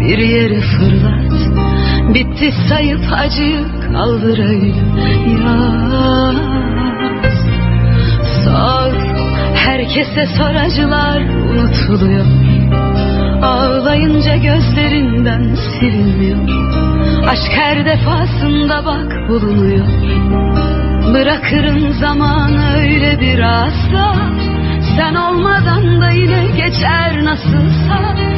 bir yere fırlat. Bitti sayıp acıyı kaldır öyle yaz. Sor herkese sor acılar unutuluyor. Ağlayınca gözlerinden silinmiyor. Aşk her defasında bak bulunuyor. Bırakırım zaman öyle bir asla. Sen olmadan da yine geçer nasılsa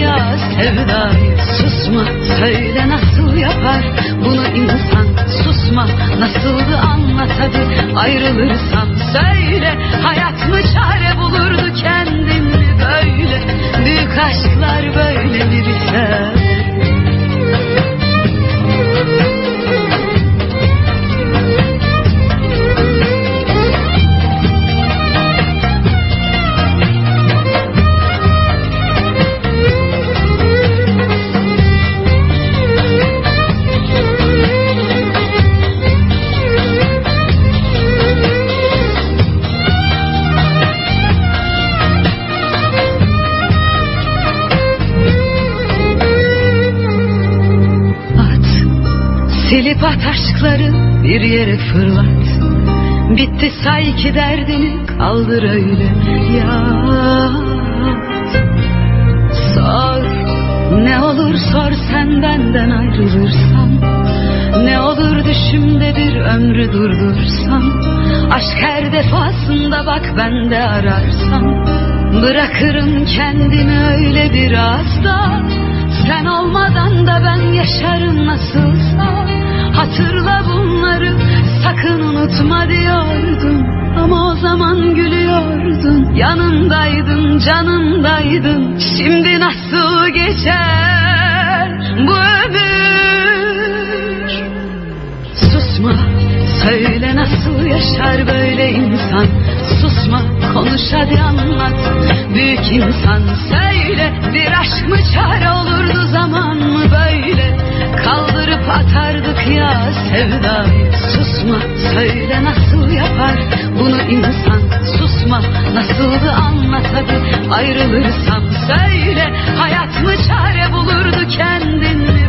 ya sevdayı Susma söyle nasıl yapar? Bunu insan Susma nasıldı anlat hadi ayrılırsam Söyle hayat mı çare bulurdu kendin Silip at aşkları bir yere fırlat. Bitti say ki derdini kaldır öyle yat Sor ne olur sor sen benden ayrılırsam. Ne olur düşümde bir ömrü durdursam. Aşk her defasında bak bende ararsam. Bırakırım kendimi öyle biraz da Sen olmadan da ben yaşarım nasılsa. Hatırla bunları sakın unutma diyordun. Ama o zaman gülüyordun. Yanımdaydın canımdaydın Şimdi nasıl geçer bu ömür? Susma söyle nasıl yaşar böyle insan. Susma konuş hadi anlat. Büyük insan söyle bir aşk mı çare olurdu zaman mı böyle? Kaldırıp atardık ya sevdayı Susma söyle nasıl yapar? Bunu insan Susma anlat hadi ayrılırsam Söyle. Hayat mı çare bulurdu kendin